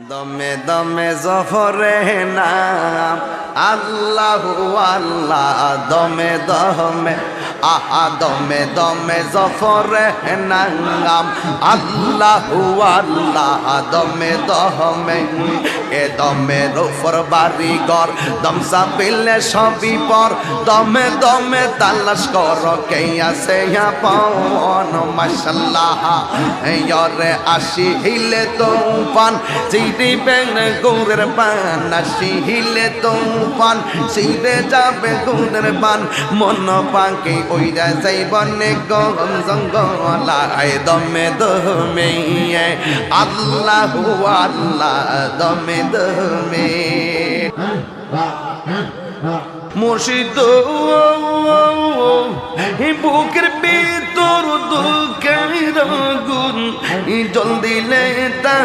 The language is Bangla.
দমে দমে জফরে নাম আল্লাহ আল্লাহ দমে দমে দমে দমে জফরে নাম আল্লাহ আল্লাহ দমে দমে এ দমে রোফর বাড়ি ঘর দমসা পিলে সবই পর। দমে দমে তালাশ কর, কে আছে পন মাসাল্লাহ ইয়রে আসি হিলে তো পান চিড়ি বেন গৌরের পান আসি হিলে তো পান চিড়ে যাবে গৌরের পান। মন পাকে ওইরা যাইব গম জঙ্গলায় দমে দমে আল্লাহ আল্লাহ দমে দমে। মুর্শিদ বুকের ভিতর দুঃখের আগুন জল দিলে তা